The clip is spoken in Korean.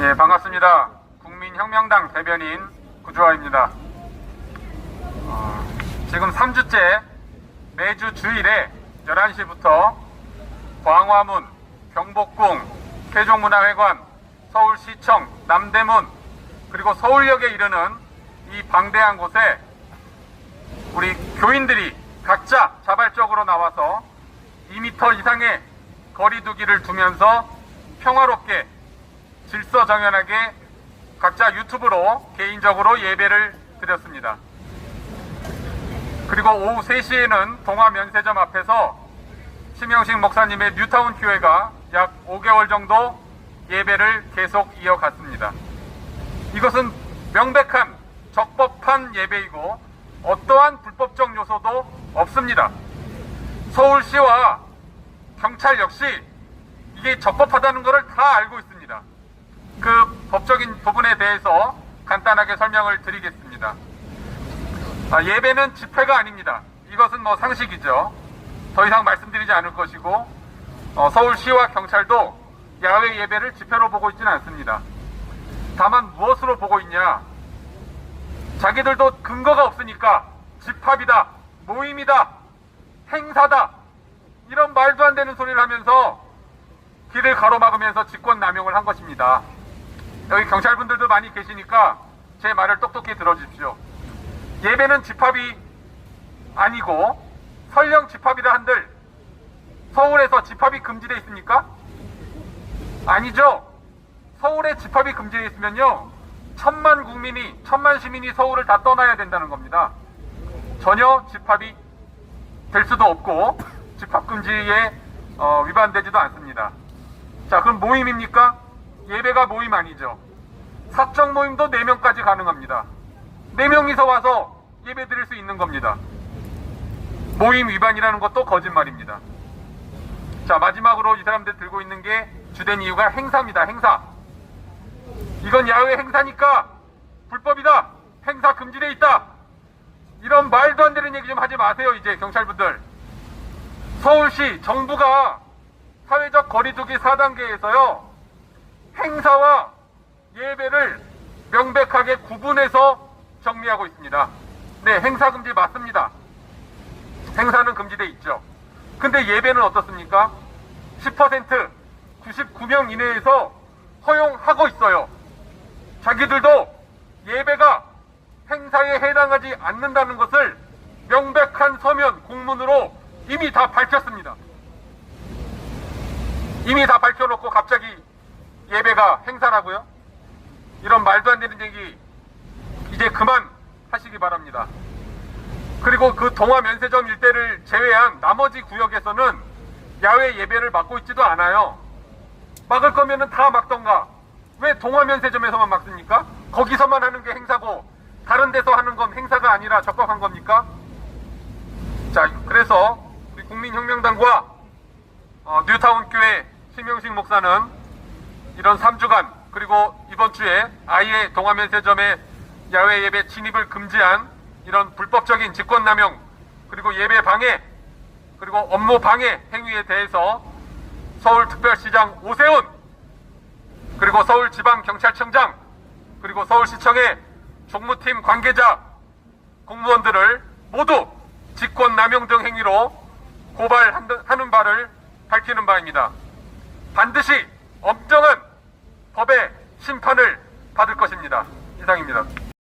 예, 반갑습니다. 국민혁명당 대변인 구주화입니다. 어, 지금 3주째 매주 주일에 11시부터 광화문, 경복궁, 세종문화회관, 서울시청, 남대문, 그리고 서울역에 이르는 이 방대한 곳에 우리 교인들이 각자 자발적으로 나와서 2m 이상의 거리두기를 두면서 평화롭게 질서정연하게 각자 유튜브로 개인적으로 예배를 드렸습니다. 그리고 오후 3시에는 동화면세점 앞에서 심영식 목사님의 뉴타운 교회가 약 5개월 정도 예배를 계속 이어갔습니다. 이것은 명백한 적법한 예배이고 어떠한 불법적 요소도 없습니다. 서울시와 경찰 역시 이게 적법하다는 것을 다 알고 있습니다. 그 법적인 부분에 대해서 간단하게 설명을 드리겠습니다. 아, 예배는 집회가 아닙니다. 이것은 뭐 상식이죠. 더 이상 말씀드리지 않을 것이고 어, 서울시와 경찰도 야외 예배를 집회로 보고 있지는 않습니다. 다만 무엇으로 보고 있냐? 자기들도 근거가 없으니까 집합이다, 모임이다, 행사다 이런 말도 안 되는 소리를 하면서 길을 가로막으면서 직권 남용을 한 것입니다. 여기 경찰분들도 많이 계시니까 제 말을 똑똑히 들어주십시오. 예배는 집합이 아니고 설령 집합이라 한들 서울에서 집합이 금지되어 있습니까? 아니죠. 서울에 집합이 금지되어 있으면요. 천만 국민이, 천만 시민이 서울을 다 떠나야 된다는 겁니다. 전혀 집합이 될 수도 없고 집합 금지에 어, 위반되지도 않습니다. 자, 그럼 모임입니까? 예배가 모임 아니죠. 사적 모임도 4명까지 가능합니다. 4명이서 와서 예배 드릴 수 있는 겁니다. 모임 위반이라는 것도 거짓말입니다. 자, 마지막으로 이 사람들 들고 있는 게 주된 이유가 행사입니다. 행사. 이건 야외 행사니까 불법이다. 행사 금지돼 있다. 이런 말도 안 되는 얘기 좀 하지 마세요. 이제 경찰분들. 서울시 정부가 사회적 거리두기 4단계에서요. 행사와 예배를 명백하게 구분해서 정리하고 있습니다. 네, 행사 금지 맞습니다. 행사는 금지돼 있죠. 근데 예배는 어떻습니까? 10% 99명 이내에서 허용하고 있어요. 자기들도 예배가 행사에 해당하지 않는다는 것을 명백한 서면 공문으로 이미 다 밝혔습니다. 이미 다 예배가 행사라고요? 이런 말도 안 되는 얘기 이제 그만 하시기 바랍니다. 그리고 그 동화 면세점 일대를 제외한 나머지 구역에서는 야외 예배를 막고 있지도 않아요. 막을 거면은 다 막던가. 왜 동화 면세점에서만 막습니까? 거기서만 하는 게 행사고 다른 데서 하는 건 행사가 아니라 적법한 겁니까? 자, 그래서 우리 국민혁명당과 어, 뉴타운 교회 심영식 목사는 이런 3주간 그리고 이번 주에 아예 동화면세점에 야외 예배 진입을 금지한 이런 불법적인 직권남용 그리고 예배 방해 그리고 업무 방해 행위에 대해서 서울특별시장 오세훈 그리고 서울지방경찰청장 그리고 서울시청의 종무팀 관계자 공무원들을 모두 직권남용 등 행위로 고발하는 바를 밝히는 바입니다. 반드시 엄정한 법의 심판을 받을 것입니다. 이상입니다.